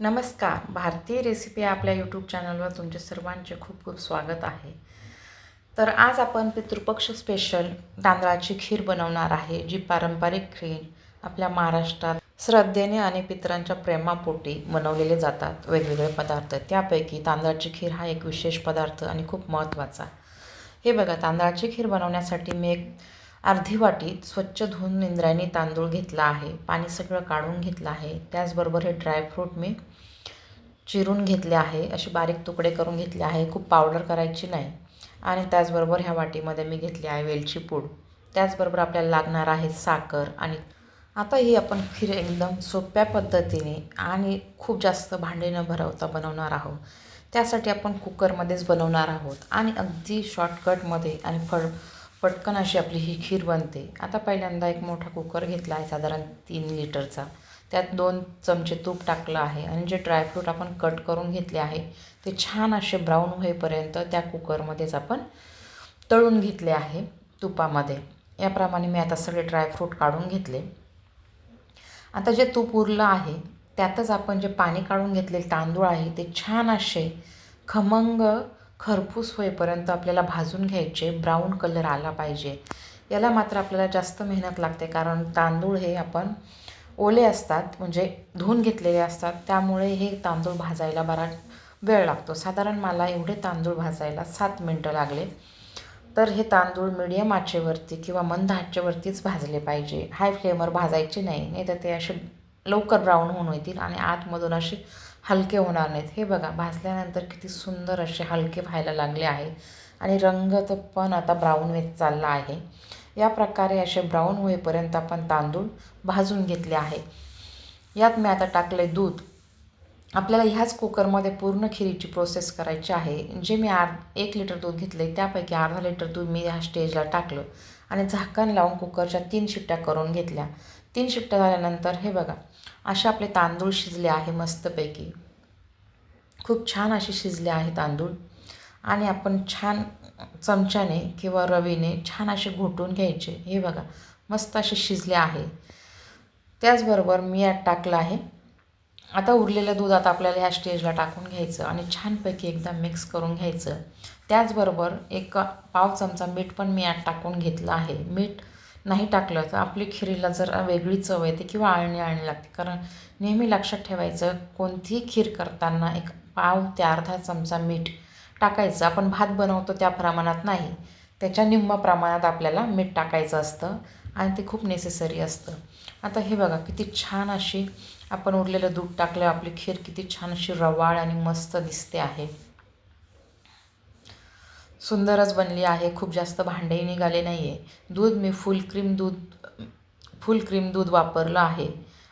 नमस्कार. भारतीय रेसिपी आपल्या यूट्यूब चॅनलवर तुमचे सर्वांचे खूप खूप स्वागत आहे. तर आज आपण पितृपक्ष स्पेशल तांदळाची खीर बनवणार आहे जी पारंपरिक खीर आपल्या महाराष्ट्रात श्रद्धेने आणि पितरांच्या प्रेमापोटी बनवलेले जातात. वेगवेगळे पदार्थ. त्यापैकी तांदळाची खीर हा एक विशेष पदार्थ आणि खूप महत्त्वाचा. हे बघा तांदळाची खीर बनवण्यासाठी मी एक अर्धी वाटी स्वच्छ धुवून इंद्रायणी तांदूळ घेतला आहे. पाणी सगळं काढून घेतलं आहे. त्याचबरोबर हे ड्रायफ्रूट मी चिरून घेतले आहे. असे बारीक तुकडे करून घेतले आहे. खूप पावडर करायची नाही. आणि त्याचबरोबर ह्या वाटीमध्ये मी घेतली आहे वेलची पूड. त्याचबरोबर आपल्याला लागणार आहे साखर आणि आता ही आपण खीर एकदम सोप्या पद्धतीने आणि खूप जास्त भांडे न भरवता बनवणार आहोत. त्यासाठी आपण कुकरमध्येच बनवणार आहोत. आणि अगदी शॉर्टकटमध्ये आणि फळ पटकन अशी आपली ही खीर बनते. आता पहिल्यांदा एक मोठा कुकर घेतला आहे साधारण तीन लिटरचा. त्यात दोन चमचे तूप टाकलं आहे आणि जे ड्रायफ्रूट आपण कट करून घेतले आहे ते छान असे ब्राऊन होईपर्यंत त्या कुकरमध्येच आपण तळून घेतले आहे तुपामध्ये. याप्रमाणे मी आता सगळे ड्रायफ्रूट काढून घेतले. आता जे तूप उरलं आहे त्यातच आपण जे पाणी काढून घेतलेले तांदूळ आहे ते छान असे खमंग खरपूस होईपर्यंत आपल्याला भाजून घ्यायचे ब्राऊन कलर आला पाहिजे. याला मात्र आपल्याला जास्त मेहनत लागते कारण तांदूळ हे आपण ओले असतात म्हणजे धुवून घेतलेले असतात. त्यामुळे हे तांदूळ भाजायला बरा वेळ लागतो. साधारण मला एवढे तांदूळ भाजायला सात मिनटं लागले. तर हे तांदूळ मिडियम आचेवरती किंवा मंद आचेवरतीच भाजले पाहिजे. हाय फ्लेमवर भाजायचे नाही नाही तर ते असे लवकर ब्राऊन होऊन येतील आणि आतमधून अशी हलके होणार नाहीत. हे बघा भाजल्यानंतर किती सुंदर असे हलके व्हायला लागले आहे. आणि रंग तर पण आता ब्राऊन येत चालला आहे. या प्रकारे असे ब्राऊन होईपर्यंत आपण तांदूळ भाजून घेतले आहे. यात मी आता टाकले दूध. आपल्याला ह्याच कुकरमध्ये पूर्ण खिरीची प्रोसेस करायची आहे. जे मी आर एक लिटर दूध घेतले त्यापैकी अर्धा लिटर दूध मी ह्या स्टेजला टाकलं. आणि झाकण लावून कुकरच्या तीन शिट्ट्या करून घेतल्या. तीन शिट्ट्या झाल्यानंतर हे बघा असे आपले तांदूळ शिजले आहे मस्तपैकी. खूप छान असे शिजले आहे तांदूळ. आणि आपण छान चमच्याने किंवा रवीने छान असे घोटून घ्यायचे. हे बघा मस्त असे शिजले आहे. त्याचबरोबर मी यात टाकलं आहे. आता उरलेलं दूध आता आपल्याला ह्या स्टेजला टाकून घ्यायचं आणि छानपैकी एकदा मिक्स करून घ्यायचं. त्याचबरोबर एक पाव चमचा मीठ पण मी यात टाकून घेतलं आहे. मीठ नाही टाकलं तर आपली खिरीला जर वेगळी चव येते किंवा आळणी आळणी लागते. कारण नेहमी लक्षात ठेवायचं कोणतीही खीर करताना एक पाव ते अर्धा चमचा मीठ टाकायचं. आपण भात बनवतो त्या प्रमाणात नाही. त्याच्या निम्म प्रमाणात आपल्याला मीठ टाकायचं असतं आणि ते खूप नेसेसरी असतं. आता हे बघा किती छान अशी आपण उरलेलं दूध टाकलं आपली खीर किती छान अशी रवाळ आणि मस्त दिसते आहे. सुंदरच बनली आहे. खूप जास्त भांडेही निघाले नाही आहे दूध मी फुल क्रीम दूध फुल क्रीम दूध वापरलं आहे.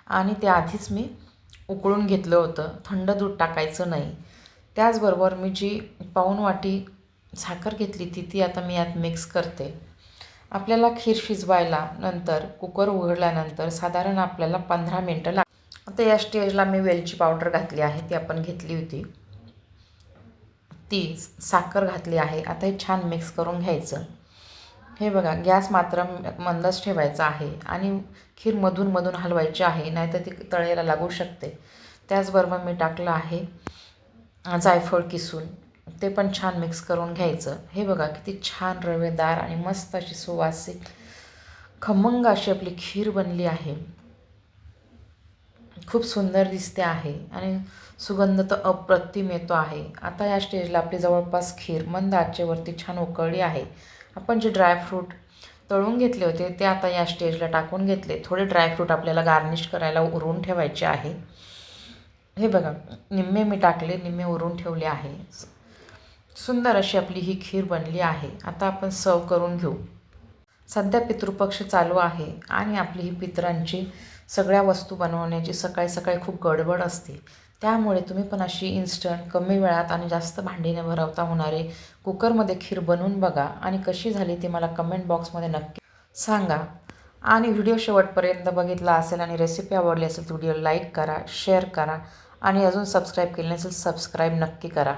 आणि ते आधीच मी उकळून घेतलं होतं. थंड दूध टाकायचं नाही. त्याचबरोबर मी जी पाऊन वाटी साखर घेतली ती ती आता मी यात मिक्स करते. आपल्याला खीर शिजवायला नंतर कुकर उघडल्यानंतर साधारण आपल्याला पंधरा मिनटं लाग आता या स्टेजला मी वेलची पावडर घातली आहे ती आपण घेतली होती. ती साखर घातली आहे. आता हे छान मिक्स करून घ्यायचं. हे बघा गॅस मात्र मंदच ठेवायचा आहे आणि खीर मधून मधून हलवायची आहे नाहीतर ती तळेला लागू शकते. त्याचबरोबर मी टाकलं आहे जायफळ किसून. ते पण छान मिक्स करून घ्यायचं. हे बघा किती छान रवेदार आणि मस्त अशी सुवासिक खमंग अशी आपली खीर बनली आहे. खूप सुंदर दिसते आहे आणि सुगंध तर अप्रतिम येतो आहे. आता या स्टेजला आपली जवळपास खीर मंद आचेवरती छान उकळली आहे. आपण जे ड्रायफ्रूट तळून घेतले होते ते आता या स्टेजला टाकून घेतले. थोडे ड्रायफ्रूट आपल्याला गार्निश करायला उरून ठेवायचे आहे. हे बघा निम्मे मी टाकले निम्मे उरून ठेवले आहे. सुंदर अशी आपली ही खीर बनली आहे. आता आपण सर्व करून घेऊ. सध्या पितृपक्ष चालू आहे आणि आपली ही पितरांची सगळ्या वस्तू बनवण्याची सकाळी सकाळी खूप गडबड असते. त्यामुळे तुम्ही पण अशी इन्स्टंट कमी वेळात आणि जास्त भांडीने भरवता होणारे कुकरमध्ये खीर बनवून बघा आणि कशी झाली ती मला कमेंट बॉक्समध्ये नक्की सांगा. आणि व्हिडिओ शेवटपर्यंत बघितला असेल आणि रेसिपी आवडली असेल तर व्हिडिओ लाईक करा शेअर करा आणि अजून सबस्क्राईब केले नसेल सबस्क्राईब नक्की करा.